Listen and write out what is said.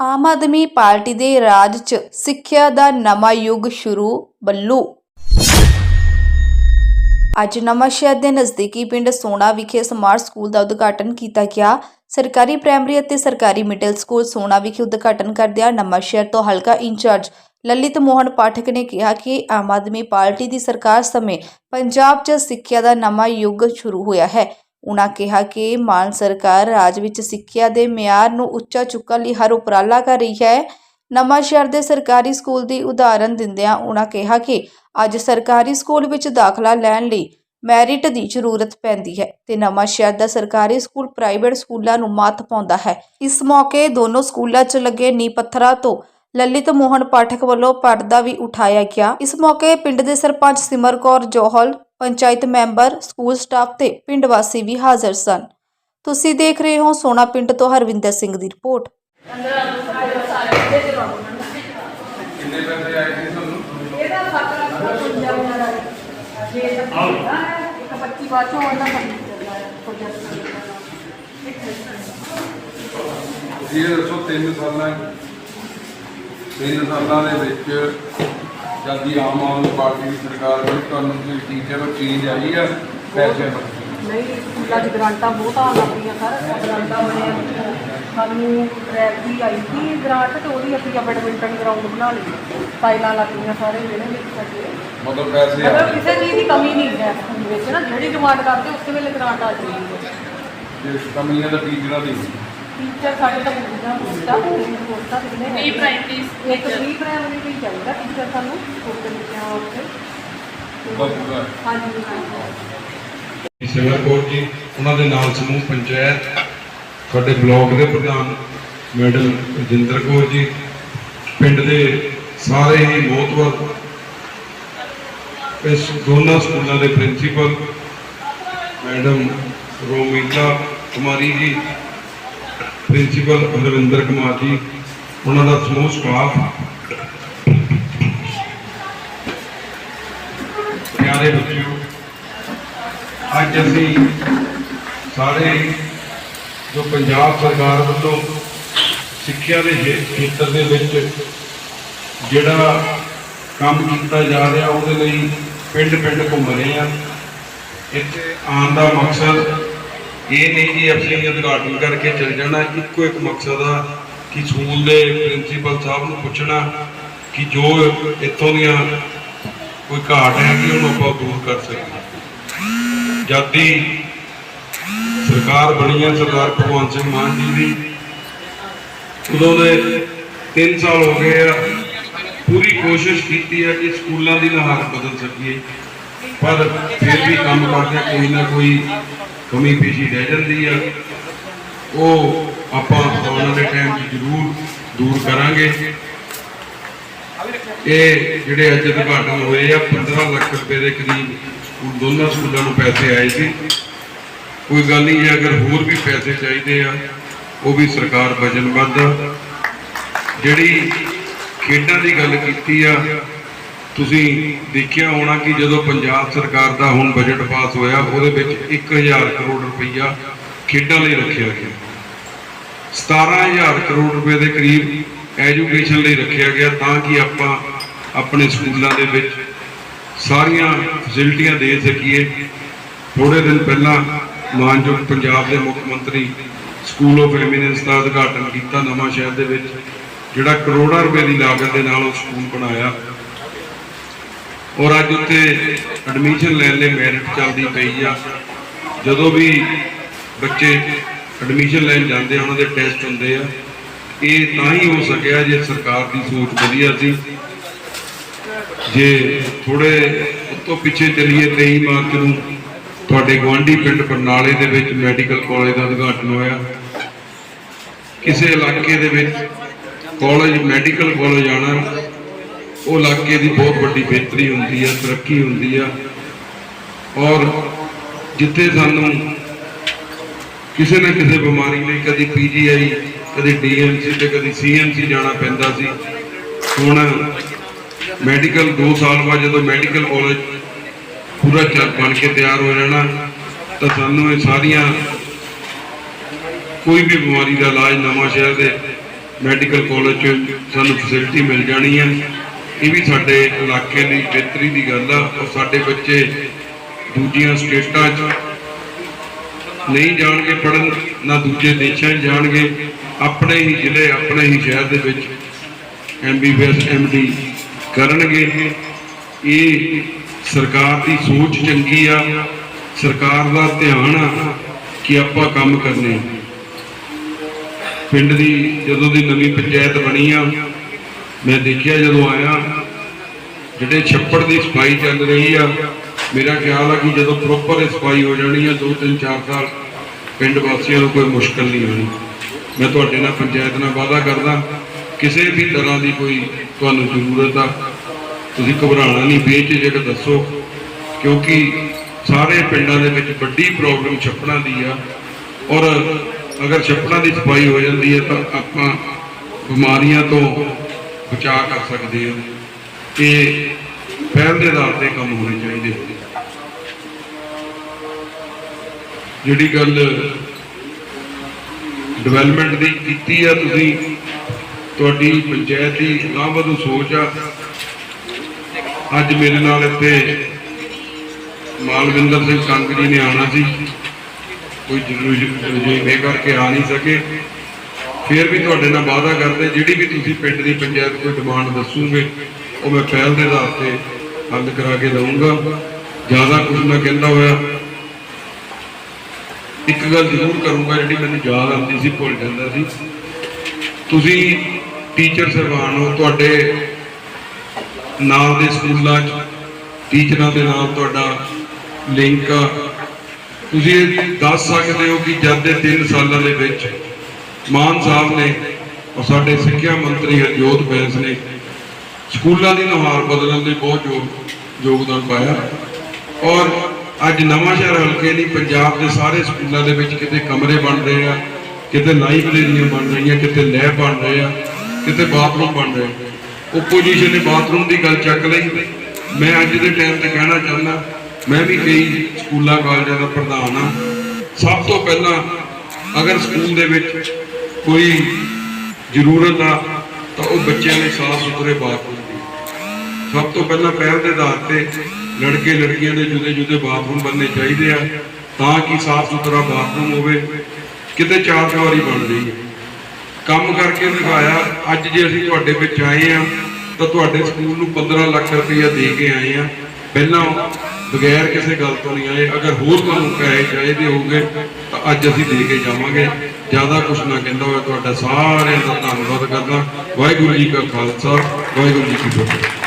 Aam Aadmi party ਦੇ ਰਾਜ 'ਚ ਸਿੱਖਿਆ ਦਾ ਨਵਾਂ ਯੁੱਗ ਸ਼ੁਰੂ ਬੱਲੂ। ਅੱਜ ਨਵਾਂ ਸ਼ਹਿਰ ਦੇ ਨਜ਼ਦੀਕੀ ਪਿੰਡ ਸੋਨਾ ਵਿਖੇ ਸਮਾਰਟ ਸਕੂਲ ਦਾ ਉਦਘਾਟਨ ਕੀਤਾ ਗਿਆ। ਸਰਕਾਰੀ ਪ੍ਰਾਇਮਰੀ ਅਤੇ ਸਰਕਾਰੀ ਮਿਡਲ ਸਕੂਲ ਸੋਨਾ ਵਿਖੇ ਉਦਘਾਟਨ ਕਰਦਿਆਂ ਨਵਾਂ ਸ਼ਹਿਰ ਤੋਂ ਹਲਕਾ ਇੰਚਾਰਜ ਲਲਿਤ ਮੋਹਨ ਪਾਠਕ ਨੇ ਕਿਹਾ ਕਿ ਆਮ ਆਦਮੀ ਪਾਰਟੀ ਦੀ ਸਰਕਾਰ ਸਮੇਂ ਪੰਜਾਬ 'ਚ ਸਿੱਖਿਆ ਦਾ ਨਵਾਂ ਯੁੱਗ ਸ਼ੁਰੂ ਹੋਇਆ ਹੈ। ਉਨ੍ਹਾਂ ਕਿਹਾ ਕਿ ਮਾਨ ਸਰਕਾਰ ਰਾਜ ਵਿੱਚ ਸਿੱਖਿਆ ਦੇ ਮਿਆਰ ਨੂੰ ਉੱਚਾ ਚੁੱਕਣ ਲਈ ਹਰ ਉਪਰਾਲਾ ਕਰ ਰਹੀ ਹੈ। ਨਵਾਂ ਸ਼ਹਿਰ ਦੇ ਸਰਕਾਰੀ ਸਕੂਲ ਦੀ ਉਦਾਹਰਨ ਦਿੰਦਿਆਂ ਉਨ੍ਹਾਂ ਕਿਹਾ ਕਿ ਅੱਜ ਸਰਕਾਰੀ ਸਕੂਲ ਵਿੱਚ ਦਾਖਲਾ ਲੈਣ ਲਈ ਮੈਰਿਟ ਦੀ ਜ਼ਰੂਰਤ ਪੈਂਦੀ ਹੈ ਤੇ ਨਵਾਂ ਸ਼ਹਿਰ ਦਾ ਸਰਕਾਰੀ ਸਕੂਲ ਪ੍ਰਾਈਵੇਟ ਸਕੂਲਾਂ ਨੂੰ ਮਾਤ ਪਾਉਂਦਾ ਹੈ। ਇਸ ਮੌਕੇ ਦੋਨੋਂ ਸਕੂਲਾਂ 'ਚ ਲੱਗੇ ਨੀਂਹ ਪੱਥਰਾਂ ਤੋਂ ਲਲਿਤ ਮੋਹਨ ਪਾਠਕ ਵੱਲੋਂ ਪਰਦਾ ਵੀ ਉਠਾਇਆ ਗਿਆ। ਇਸ ਮੌਕੇ ਪਿੰਡ ਦੇ sarpanch Simar Kaur Johal panchayat member school staff ਤੇ ਪਿੰਡ ਵਾਸੀ ਵੀ ਹਾਜ਼ਰ ਸਨ। ਤੁਸੀਂ ਦੇਖ ਰਹੇ ਹੋ ਸੋਨਾ ਪਿੰਡ ਤੋਂ ਹਰਵਿੰਦਰ ਸਿੰਘ ਦੀ ਰਿਪੋਰਟ। ਕਿੰਨੇ ਪੈਸੇ ਆਏ ਸੀ ਤੁਹਾਨੂੰ? ਇਹਦਾ 7 ਲੱਖ ਦਾ ਪੰਜਾ ਉਹਨਾਂ ਦਾ ਜੇ ਤਾਂ ਇੱਕ 25 ਬਾਅਦ ਚੋਂ ਉਹਨਾਂ ਦਾ ਚੱਲਦਾ ਹੈ। ਪ੍ਰੋਜੈਕਟ ਤੁਸੀਂ ਇਹ ਦੱਸੋ ਤਿੰਨ ਸਾਲਾਂ ਤਿੰਨ ਸਾਲਾਂ ਦੇ ਵਿੱਚ ਜਦ ਦੀ ਆਮ ਆਦਮੀ ਪਾਰਟੀ ਦੀ ਸਰਕਾਰ ਬਣੀ ਤੁਹਾਨੂੰ ਕੋਈ ਟੀਚਰ ਚੇਂਜ ਆਈ ਆ ਪੈਸੇ ਨਹੀਂ 'ਚ ਗ੍ਰਾਂਟਾਂ ਬਹੁਤ ਆਉਣ ਲੱਗ ਪਈਆਂ ਸਰ ਗ੍ਰਾਂਟਾਂ ਬਣਿਆ ਸਾਨੂੰ ਟਰੈਕ ਦੀ ਆਈ ਸੀ ਗ੍ਰਾਂਟ ਤੇ ਉਹਦੀ ਅਸੀਂ ਬੈਡਮਿੰਟਨ ਗਰਾਊਂਡ ਬਣਾ ਲਈ। ਫਾਈਲਾਂ ਲੱਗ ਗਈਆਂ ਸਾਰੇ ਜਿਹੜੇ ਵਿੱਚ ਸਾਡੇ। ਮਤਲਬ ਪੈਸੇ ਆ ਮਤਲਬ ਕਿਸੇ ਚੀਜ਼ ਦੀ ਕਮੀ ਨਹੀਂ ਹੈ ਸਕੂਲ ਵਿੱਚ ਨਾ। ਜਿਹੜੀ ਡਿਮਾਂਡ ਕਰਦੇ ਉਸੇ ਵੇਲੇ ਗ੍ਰਾਂਟ ਆ ਜਾਂਦੀ ਹੈ। ਜੇ ਕਮੀਆਂ ਦਾ ਟੀਚਰਾਂ ਦੀ ਟੀਚਰ ਸਾਡੇ ਤਾਂ ਪੂਰੀਆਂ ਪੋਸਟਾਂ ਪੋਸਟਾਂ ਕਿੰਨੇ ਪ੍ਰੀ ਪ੍ਰਾਇਮਰੀ ਇੱਕ ਪ੍ਰੀ ਪ੍ਰਾਇਮਰੀ ਵੀ ਚਾਹੀਦਾ ਟੀਚਰ ਸਾਨੂੰ ਹਾਂਜੀ ਹਾਂਜੀ। ਜੀ ਉਹਨਾਂ ਦੇ ਨਾਲ ਸਮੂਹ ਪੰਚਾਇਤ ਤੁਹਾਡੇ ਬਲਾਕ ਦੇ ਪ੍ਰਧਾਨ ਮੈਡਮ ਰਜਿੰਦਰ ਕੌਰ ਜੀ ਪਿੰਡ ਦੇ ਸਾਰੇ ਹੀ ਮੋਹਤਵਰ ਇਸ ਦੋਨਾਂ ਸਕੂਲਾਂ ਦੇ ਪ੍ਰਿੰਸੀਪਲ ਮੈਡਮ ਰੋਮੀਲਾ ਕੁਮਾਰੀ ਜੀ ਪ੍ਰਿੰਸੀਪਲ ਰਵਿੰਦਰ ਕੁਮਾਰ ਜੀ ਉਹਨਾਂ ਦਾ ਸਮੂਹ ਸਟਾਫ ਪਿਆਰੇ ਬੱਚਿਓ, ਅੱਜ ਅਸੀਂ ਸਾਰੇ ਜੋ ਪੰਜਾਬ ਸਰਕਾਰ ਵੱਲੋਂ ਸਿੱਖਿਆ ਦੇ ਖੇ- ਖੇਤਰ ਦੇ ਵਿੱਚ ਜਿਹੜਾ ਕੰਮ ਕੀਤਾ ਜਾ ਰਿਹਾ, ਉਹਦੇ ਲਈ ਪਿੰਡ ਪਿੰਡ ਘੁੰਮ ਰਹੇ ਆ ਇੱਥੇ ਆਉਣ ਦਾ ਮਕਸਦ ਇਹ ਨਹੀਂ ਕਿ ਅਸੀਂ ਉਦਘਾਟਨ ਕਰਕੇ ਚਲ ਜਾਣਾ, ਇੱਕੋ ਇੱਕ ਮਕਸਦ ਆ ਕਿ ਸਕੂਲ ਦੇ ਪ੍ਰਿੰਸੀਪਲ ਸਾਹਿਬ ਨੂੰ ਪੁੱਛਣਾ ਕਿ ਜੋ ਇੱਥੋਂ ਦੀਆਂ ਕੋਈ ਘਾਟ ਹੈ ਕਿ ਉਹਨੂੰ ਆਪਾਂ ਦੂਰ ਕਰ ਸਕੀਏ। ਜਦ ਜਾਤੀ ਸਰਕਾਰ ਬਣੀ ਹੈ, ਸਰਦਾਰ ਭਗਵੰਤ ਸਿੰਘ ਮਾਨ ਜੀ ਦੀ, ਉਦੋਂ ਦੇ 3 ਸਾਲ ਹੋ ਗਏ ਆ, ਪੂਰੀ ਕੋਸ਼ਿਸ਼ ਕੀਤੀ ਹੈ ਕਿ ਸਕੂਲਾਂ ਦੀ ਹਾਲਤ ਬਦਲ ਸਕੀਏ, ਪਰ ਫਿਰ ਵੀ ਕੰਮ ਕਰਦੇ ਕੋਈ ਨਾ ਕੋਈ ਕਮੀ ਪੇਸ਼ੀ ਰਹਿ ਜਾਂਦੀ ਆ। ਉਹ ਆਪਾਂ ਆਉਣ ਵਾਲੇ ਟਾਈਮ 'ਚ ਜ਼ਰੂਰ ਦੂਰ ਕਰਾਂਗੇ। ਇਹ ਜਿਹੜੇ ਅੱਜ ਉਦਘਾਟਨ ਹੋਏ ਆ 15 ਲੱਖ ਰੁਪਏ ਦੇ ਕਰੀਬ ਸਕੂਲ, ਦੋਨਾਂ ਸਕੂਲਾਂ ਨੂੰ ਪੈਸੇ ਆਏ ਸੀ। ਕੋਈ ਗੱਲ ਨਹੀਂ ਹੈ ਅਗਰ ਹੋਰ ਵੀ ਪੈਸੇ ਚਾਹੀਦੇ ਆ, ਉਹ ਵੀ ਸਰਕਾਰ ਵਚਨਬੱਧ ਆ। ਜਿਹੜੀ ਖੇਡਾਂ ਦੀ ਗੱਲ ਕੀਤੀ ਆ, ਤੁਸੀਂ ਦੇਖਿਆ ਹੋਣਾ ਕਿ ਜਦੋਂ ਪੰਜਾਬ ਸਰਕਾਰ ਦਾ ਹੁਣ ਬਜਟ ਪਾਸ ਹੋਇਆ, ਉਹਦੇ ਵਿੱਚ 1000 ਕਰੋੜ ਰੁਪਈਆ ਖੇਡਾਂ ਲਈ ਰੱਖਿਆ ਗਿਆ। 17000 ਕਰੋੜ ਰੁਪਏ ਦੇ ਕਰੀਬ ਐਜੂਕੇਸ਼ਨ ਲਈ ਰੱਖਿਆ ਗਿਆ ਤਾਂ ਕਿ ਆਪਾਂ ਆਪਣੇ ਸਕੂਲਾਂ ਦੇ ਵਿੱਚ ਸਾਰੀਆਂ ਫੈਸਿਲਿਟੀਆਂ ਦੇ ਸਕੀਏ। ਥੋੜੇ ਦਿਨ ਪਹਿਲਾਂ ਮਾਨਯੋਗ ਪੰਜਾਬ ਦੇ ਮੁੱਖ ਮੰਤਰੀ ਸਕੂਲ ਆਫ ਐਮੀਨੈਂਸ ਦਾ ਉਦਘਾਟਨ ਕੀਤਾ ਨਵਾਂ ਸ਼ਹਿਰ ਦੇ ਵਿੱਚ, ਜਿਹੜਾ ਕਰੋੜਾਂ ਰੁਪਏ ਦੀ ਲਾਗਤ ਦੇ ਨਾਲ ਉਹ ਸਕੂਲ ਬਣਾਇਆ। ਔਰ ਅੱਜ ਉੱਥੇ ਐਡਮਿਸ਼ਨ ਲੈਣ ਲਈ ਮੈਰਿਟ ਚੱਲਦੀ ਪਈ ਆ। ਜਦੋਂ ਵੀ ਬੱਚੇ ਐਡਮਿਸ਼ਨ ਲੈਣ ਜਾਂਦੇ ਆ, ਉਹਨਾਂ ਦੇ ਟੈਸਟ ਹੁੰਦੇ ਆ। ਇਹ ਤਾਂ ਹੀ ਹੋ ਸਕਿਆ ਜੇ ਸਰਕਾਰ ਦੀ ਸੋਚ ਵਧੀਆ ਸੀ। ਜੇ ਥੋੜੇ ਉਤੋਂ ਪਿੱਛੇ ਚੱਲੀਏ 23 ਮਾਰਚ ਨੂੰ ਤੁਹਾਡੇ ਗਵਾਂਢੀ ਪਿੰਡ ਬਰਨਾਲੇ ਦੇ ਵਿੱਚ ਮੈਡੀਕਲ ਕਾਲਜ ਦਾ ਉਦਘਾਟਨ ਹੋਇਆ। ਕਿਸੇ ਇਲਾਕੇ ਦੇ ਵਿੱਚ ਕਾਲਜ, ਮੈਡੀਕਲ ਕਾਲਜ ਆਣਾ ਉਹ ਇਲਾਕੇ ਦੀ ਬਹੁਤ ਵੱਡੀ ਬਿਹਤਰੀ ਹੁੰਦੀ ਆ, ਤਰੱਕੀ ਹੁੰਦੀ ਆ। ਔਰ ਜਿੱਥੇ ਸਾਨੂੰ ਕਿਸੇ ਨਾ ਕਿਸੇ ਬਿਮਾਰੀ ਲਈ ਕਦੀ ਪੀਜੀਆਈ ਕਦੀ ਡੀਐਮਸੀ ਤੇ ਕਦੀ ਸੀਐਮਸੀ ਜਾਣਾ ਪੈਂਦਾ ਸੀ। ਹੁਣ ਮੈਡੀਕਲ 2 ਸਾਲ ਬਾਅਦ ਜਦੋਂ ਮੈਡੀਕਲ ਕਾਲਜ ਪੂਰਾ ਚੱਲ ਬਣ ਕੇ ਤਿਆਰ ਹੋ ਜਾਣਾ ਤਾਂ ਸਾਨੂੰ ਇਹ ਸਾਰੀਆਂ ਕੋਈ ਵੀ ਬਿਮਾਰੀ ਦਾ ਇਲਾਜ ਨਵਾਂ ਸ਼ਹਿਰ ਦੇ ਮੈਡੀਕਲ ਕਾਲਜ 'ਚ ਸਾਨੂੰ ਫੈਸਿਲਿਟੀ ਮਿਲ ਜਾਣੀ ਹੈ ਇਹ ਵੀ ਸਾਡੇ ਇਲਾਕੇ ਲਈ ਬਿਹਤਰੀ ਦੀ ਗੱਲ ਆ ਔਰ ਸਾਡੇ ਬੱਚੇ ਦੂਜੀਆਂ ਸਟੇਟਾਂ 'ਚ ਨਹੀਂ ਜਾਣਗੇ ਪੜਨ ਨਾ ਦੂਜੇ ਦੇਸ਼ਾਂ 'ਚ ਜਾਣਗੇ। ਆਪਣੇ ਹੀ ਜ਼ਿਲ੍ਹੇ, ਆਪਣੇ ਹੀ ਸ਼ਹਿਰ ਦੇ ਵਿੱਚ ਐਮਬੀਬੀਐਸ ਐਮਡੀ ਕਰਨਗੇ। ਇਹ ਸਰਕਾਰ ਦੀ ਸੋਚ ਚੰਗੀ ਆ, ਸਰਕਾਰ ਦਾ ਧਿਆਨ ਆ ਕਿ ਆਪਾਂ ਕੰਮ ਕਰਨੇ। ਪਿੰਡ ਦੀ ਜਦੋਂ ਦੀ ਨਵੀਂ ਪੰਚਾਇਤ ਬਣੀ ਆ, ਮੈਂ ਦੇਖਿਆ ਜਦੋਂ ਆਇਆ, ਜਿਹੜੇ ਛੱਪੜ ਦੀ ਸਫ਼ਾਈ ਚੱਲ ਰਹੀ ਆ ਮੇਰਾ ਖਿਆਲ ਆ ਕਿ ਜਦੋਂ ਪ੍ਰੋਪਰ ਸਫ਼ਾਈ ਹੋ ਜਾਣੀ ਆ 2 3 4 ਸਾਲ ਪਿੰਡ ਵਾਸੀਆਂ ਨੂੰ ਕੋਈ ਮੁਸ਼ਕਲ ਨਹੀਂ ਆਣੀ ਮੈਂ ਤੁਹਾਡੇ ਨਾਲ ਪੰਚਾਇਤ ਨਾਲ ਵਾਅਦਾ ਕਰਦਾ, ਕਿਸੇ ਵੀ ਤਰ੍ਹਾਂ ਦੀ ਕੋਈ ਤੁਹਾਨੂੰ ਜ਼ਰੂਰਤ ਆ, ਤੁਸੀਂ ਘਬਰਾਉਣਾ ਨਹੀਂ, ਬੇਝਿਜਕ ਦੱਸੋ, ਕਿਉਂਕਿ ਸਾਰੇ ਪਿੰਡਾਂ ਦੇ ਵਿੱਚ ਵੱਡੀ ਪ੍ਰੋਬਲਮ ਛੱਪੜਾਂ ਦੀ ਆ, ਔਰ ਅਗਰ ਛੱਪੜਾਂ ਦੀ ਸਫ਼ਾਈ ਹੋ ਜਾਂਦੀ ਹੈ, ਤਾਂ ਆਪਾਂ ਬਿਮਾਰੀਆਂ ਤੋਂ ਬਚਾਅ ਕਰ ਸਕਦੇ ਹਾਂ। ਤੇ ਪਹਿਲ ਦੇ ਆਧਾਰ ਤੇ ਕੰਮ ਹੋਣੇ ਚਾਹੀਦੇ ਜਿਹੜੀ ਗੱਲ ਡਿਵੈਲਪਮੈਂਟ ਦੀ ਕੀਤੀ ਆ ਤੁਸੀਂ, ਤੁਹਾਡੀ ਪੰਚਾਇਤ ਦੀ ਲਾਭਵਦੂ ਸੋਚ ਆ। ਅੱਜ ਮੇਰੇ ਨਾਲ ਇੱਥੇ ਮਾਲਵਿੰਦਰ ਸਿੰਘ ਕੰਗ ਜੀ ਨੇ ਆਉਣਾ ਸੀ। ਕੋਈ ਜ਼ਰੂਰੀ ਕਰਕੇ ਆ ਨਹੀਂ ਸਕੇ। ਫਿਰ ਵੀ ਤੁਹਾਡੇ ਨਾਲ ਵਾਅਦਾ ਕਰਦੇ, ਜਿਹੜੀ ਵੀ ਤੁਸੀਂ ਪਿੰਡ ਦੀ ਪੰਚਾਇਤ ਕੋਈ ਡਿਮਾਂਡ ਦੱਸੋਗੇ, ਉਹ ਮੈਂ ਪਹਿਲ ਦੇ ਆਧਾਰ ਤੇ ਹੱਲ ਕਰਾ ਕੇ ਦਊਂਗਾ। ਜ਼ਿਆਦਾ ਕੁਝ ਨਾ ਕਹਿੰਦਾ ਹੋਇਆ। ਇੱਕ ਗੱਲ ਜ਼ਰੂਰ ਕਰੂੰਗਾ ਜਿਹੜੀ ਮੈਨੂੰ ਯਾਦ ਆਉਂਦੀ ਸੀ, ਭੁੱਲ ਜਾਂਦਾ ਸੀ। ਤੁਸੀਂ ਟੀਚਰ ਸਰਵਾਨ ਹੋ, ਤੁਹਾਡੇ ਨਾਲ ਦੇ ਸਕੂਲਾਂ 'ਚ ਟੀਚਰਾਂ ਦੇ ਨਾਲ ਤੁਹਾਡਾ ਲਿੰਕ ਆ। ਤੁਸੀਂ ਦੱਸ ਸਕਦੇ ਹੋ ਕਿ ਜਦ ਦੇ 3 ਸਾਲਾਂ ਦੇ ਵਿੱਚ ਮਾਨ ਸਾਹਿਬ ਨੇ ਔਰ ਸਾਡੇ ਸਿੱਖਿਆ ਮੰਤਰੀ ਹਰਜੋਤ ਬੈਂਸ ਨੇ ਸਕੂਲਾਂ ਦੀ ਨੁਹਾਰ ਬਦਲਣ ਲਈ ਬਹੁਤ ਯੋਗ- ਯੋਗਦਾਨ ਪਾਇਆ। ਔਰ ਅੱਜ ਨਵਾਂ ਸ਼ਹਿਰ ਹਲਕੇ ਲਈ ਪੰਜਾਬ ਦੇ ਸਾਰੇ ਸਕੂਲਾਂ ਦੇ ਵਿੱਚ ਕਿਤੇ ਕਮਰੇ ਬਣ ਰਹੇ ਆ, ਕਿਤੇ ਲਾਇਬ੍ਰੇਰੀਆਂ ਬਣ ਰਹੀਆਂ, ਕਿਤੇ ਲੈਬ ਬਣ ਰਹੇ ਆ, ਕਿਤੇ ਬਾਥਰੂਮ ਬਣ ਰਹੇ ਆ। ਓਪੋਜੀਸ਼ਨ ਨੇ ਬਾਥਰੂਮ ਦੀ ਗੱਲ ਚੱਕ ਲਈ। ਮੈਂ ਅੱਜ ਦੇ ਟਾਈਮ ਤੇ ਕਹਿਣਾ ਚਾਹੁੰਦਾ, ਮੈਂ ਵੀ ਕਈ ਸਕੂਲਾਂ, ਕਾਲਜਾਂ ਦਾ ਪ੍ਰਧਾਨ ਆ ਸਭ ਤੋਂ ਪਹਿਲਾਂ ਅਗਰ ਸਕੂਲ ਦੇ ਵਿੱਚ ਕੋਈ ਜ਼ਰੂਰਤ ਆ ਤਾਂ ਉਹ ਬੱਚਿਆਂ ਲਈ ਸਾਫ਼ ਸੁਥਰੇ ਬਾਥਰੂਮ ਦੀ ਸਭ ਤੋਂ ਪਹਿਲਾਂ ਪਹਿਲ ਦੇ ਆਧਾਰ ਤੇ ਲੜਕੇ ਲੜਕੀਆਂ ਦੇ ਜੁਦੇ ਜੁਦੇ ਬਾਥਰੂਮ ਬਣਨੇ ਚਾਹੀਦੇ ਆ, ਤਾਂ ਕਿ ਸਾਫ਼ ਸੁਥਰਾ ਬਾਥਰੂਮ ਹੋਵੇ, ਕਿਤੇ ਚਾਰ ਦੀਵਾਰੀ ਬਣ ਰਹੀ ਕੰਮ ਕਰਕੇ ਦਿਖਾਇਆ, ਅੱਜ ਜੇ ਅਸੀਂ ਤੁਹਾਡੇ ਵਿੱਚ ਆਏ ਆ, ਤਾਂ ਤੁਹਾਡੇ ਸਕੂਲ ਨੂੰ 15 ਲੱਖ ਰੁਪਈਆ ਦੇ ਕੇ ਆਏ ਆ। ਪਹਿਲਾਂ ਬਗੈਰ ਕਿਸੇ ਗੱਲ ਤੋਂ ਨਹੀਂ ਆਏ। ਅਗਰ ਹੋਰ ਤੁਹਾਨੂੰ ਪੈਸੇ ਚਾਹੀਦੇ ਹੋਗੇ ਤਾਂ ਅੱਜ ਅਸੀਂ ਦੇ ਕੇ ਜਾਵਾਂਗੇ। ਜ਼ਿਆਦਾ ਕੁਝ ਨਾ ਕਹਿੰਦਾ ਹੋਇਆ, ਤੁਹਾਡਾ ਸਾਰਿਆਂ ਦਾ ਧੰਨਵਾਦ ਕਰਦਾ। ਵਾਹਿਗੁਰੂ ਜੀ ਕਾ ਖਾਲਸਾ, ਵਾਹਿਗੁਰੂ ਜੀ ਕੀ ਫਤਿਹ।